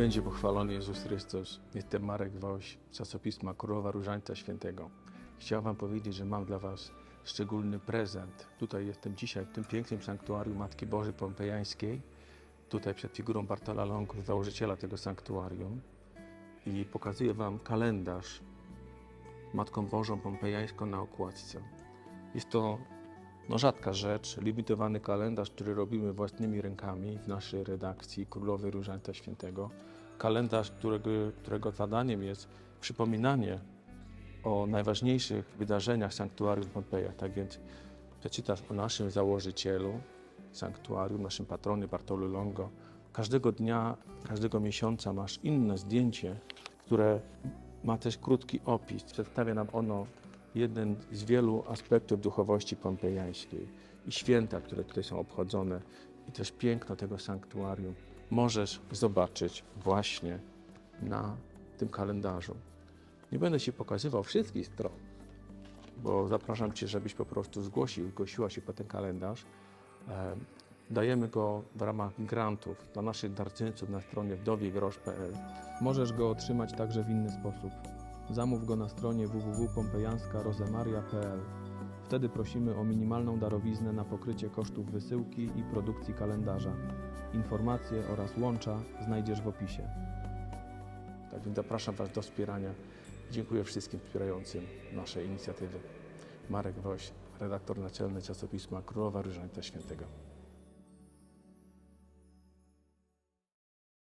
będzie pochwalony Jezus Chrystus. Jestem Marek Woś, czasopisma Królowa Różańca Świętego. Chciałem Wam powiedzieć, że mam dla Was szczególny prezent. Tutaj jestem dzisiaj w tym pięknym sanktuarium Matki Bożej Pompejańskiej, tutaj przed figurą Bartola Longu, założyciela tego sanktuarium i pokazuję Wam kalendarz Matką Bożą Pompejańską na okładce. Jest to no, rzadka rzecz, limitowany kalendarz, który robimy własnymi rękami w naszej redakcji Królowej Różańca Świętego. Kalendarz, którego, którego zadaniem jest przypominanie o najważniejszych wydarzeniach sanktuarium Pompeja. Tak więc przeczytasz o naszym założycielu sanktuarium, naszym patronie Bartolu Longo. Każdego dnia, każdego miesiąca masz inne zdjęcie, które ma też krótki opis. Przedstawia nam ono jeden z wielu aspektów duchowości pompejańskiej i święta, które tutaj są obchodzone i też piękno tego sanktuarium możesz zobaczyć właśnie na tym kalendarzu. Nie będę Ci pokazywał wszystkich stron, bo zapraszam Cię, żebyś po prostu zgłosił, zgłosiła się po ten kalendarz. E, Dajemy go w ramach grantów dla naszych darczyńców na stronie wdowiegrosz.pl. Możesz go otrzymać także w inny sposób. Zamów go na stronie www.pompejanska.rozemaria.pl. Wtedy prosimy o minimalną darowiznę na pokrycie kosztów wysyłki i produkcji kalendarza. Informacje oraz łącza znajdziesz w opisie. Tak więc zapraszam Was do wspierania. Dziękuję wszystkim wspierającym nasze inicjatywy. Marek Woś, redaktor naczelny czasopisma Królowa Różańca Świętego.